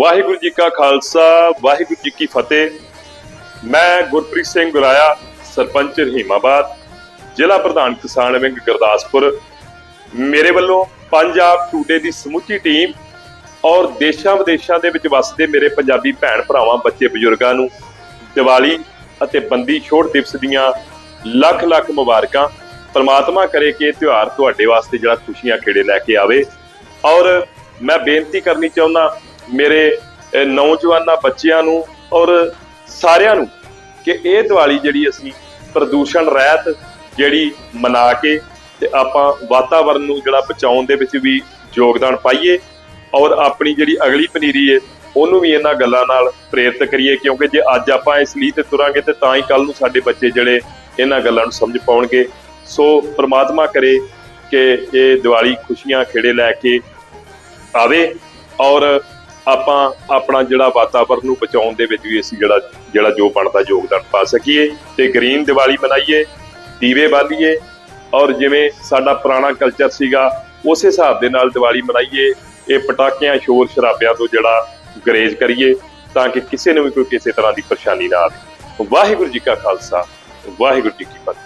ਵਾਹਿਗੁਰੂ ਜੀ ਕਾ ਖਾਲਸਾ, ਵਾਹਿਗੁਰੂ ਜੀ ਕੀ ਫਤਿਹ। ਮੈਂ ਗੁਰਪ੍ਰੀਤ ਸਿੰਘ ਗੁਰਾਇਆ, ਸਰਪੰਚ ਰਹੀਮਾਬਾਦ, ਜ਼ਿਲ੍ਹਾ ਪ੍ਰਧਾਨ ਕਿਸਾਨ ਵਿੰਗ ਗੁਰਦਾਸਪੁਰ। ਮੇਰੇ ਵੱਲੋਂ ਪੰਜਾਬ ਟੂਡੇ ਦੀ ਸਮੁੱਚੀ ਟੀਮ ਔਰ ਦੇਸ਼ਾਂ ਵਿਦੇਸ਼ਾਂ ਦੇ ਵਿੱਚ ਵੱਸਦੇ ਮੇਰੇ ਪੰਜਾਬੀ ਭੈਣ ਭਰਾਵਾਂ, ਬੱਚੇ ਬਜ਼ੁਰਗਾਂ ਨੂੰ ਦੀਵਾਲੀ ਅਤੇ ਬੰਦੀ ਛੋੜ ਦਿਵਸ ਦੀਆਂ ਲੱਖ ਲੱਖ ਮੁਬਾਰਕਾਂ ਪਰਮਾਤਮਾ ਕਰੇ ਕਿ ਇਹ ਤਿਉਹਾਰ ਤੁਹਾਡੇ ਵਾਸਤੇ ਜਿਹੜਾ ਖੁਸ਼ੀਆਂ ਖੇੜੇ ਲੈ ਕੇ ਆਵੇ। ਔਰ ਮੈਂ ਬੇਨਤੀ ਕਰਨੀ ਚਾਹੁੰਦਾ ਮੇਰੇ ਨੌਜਵਾਨਾਂ, ਬੱਚਿਆਂ ਨੂੰ ਔਰ ਸਾਰਿਆਂ ਨੂੰ ਕਿ ਇਹ ਦੀਵਾਲੀ ਜਿਹੜੀ ਅਸੀਂ ਪ੍ਰਦੂਸ਼ਣ ਰਹਿਤ ਜਿਹੜੀ ਮਨਾ ਕੇ ਤੇ ਆਪਾਂ ਵਾਤਾਵਰਨ ਨੂੰ ਜਿਹੜਾ ਬਚਾਉਣ ਦੇ ਵਿੱਚ ਵੀ ਯੋਗਦਾਨ ਪਾਈਏ ਔਰ ਆਪਣੀ ਜਿਹੜੀ ਅਗਲੀ ਪਨੀਰੀ ਹੈ ਉਹਨੂੰ ਵੀ ਇਹਨਾਂ ਗੱਲਾਂ ਨਾਲ ਪ੍ਰੇਰਿਤ ਕਰੀਏ ਕਿਉਂਕਿ ਜੇ ਅੱਜ ਆਪਾਂ ਇਸ ਲਈ ਤੇ ਤੁਰਾਂਗੇ ਤੇ ਤਾਂ ਹੀ ਕੱਲ ਨੂੰ ਸਾਡੇ ਬੱਚੇ ਜਿਹੜੇ ਇਹਨਾਂ ਗੱਲਾਂ ਨੂੰ ਸਮਝ ਪਾਉਣਗੇ। ਸੋ ਪ੍ਰਮਾਤਮਾ ਕਰੇ ਕਿ ਇਹ ਦੀਵਾਲੀ ਖੁਸ਼ੀਆਂ ਖੇੜੇ ਲੈ ਕੇ ਆਵੇ ਔਰ ਆਪਾਂ ਆਪਣਾ ਜਿਹੜਾ ਵਾਤਾਵਰਨ ਨੂੰ ਬਚਾਉਣ ਦੇ ਵਿੱਚ ਵੀ ਅਸੀਂ ਜਿਹੜਾ ਜਿਹੜਾ ਜੋ ਬਣਦਾ ਯੋਗਦਾਨ ਪਾ ਸਕੀਏ ਤੇ ਗ੍ਰੀਨ ਦੀਵਾਲੀ ਮਨਾਈਏ, ਦੀਵੇ ਬਾਲੀਏ ਔਰ ਜਿਵੇਂ ਸਾਡਾ ਪੁਰਾਣਾ ਕਲਚਰ ਸੀਗਾ, ਉਸੇ ਹਿਸਾਬ ਦੇ ਨਾਲ ਦੀਵਾਲੀ ਮਨਾਈਏ, ਇਹ ਪਟਾਕਿਆਂ, ਸ਼ੋਰ ਸ਼ਰਾਬਿਆਂ ਤੋਂ ਜਿਹੜਾ ਗਰੇਜ ਕਰੀਏ ਤਾਂ ਕਿ ਕਿਸੇ ਨੂੰ ਵੀ ਕੋਈ ਕਿਸੇ ਤਰ੍ਹਾਂ ਦੀ ਪਰੇਸ਼ਾਨੀ ਨਾ ਆਵੇ। ਵਾਹਿਗੁਰੂ ਜੀ ਕਾ ਖਾਲਸਾ, ਵਾਹਿਗੁਰੂ ਜੀ ਕੀ ਫਤਿਹ।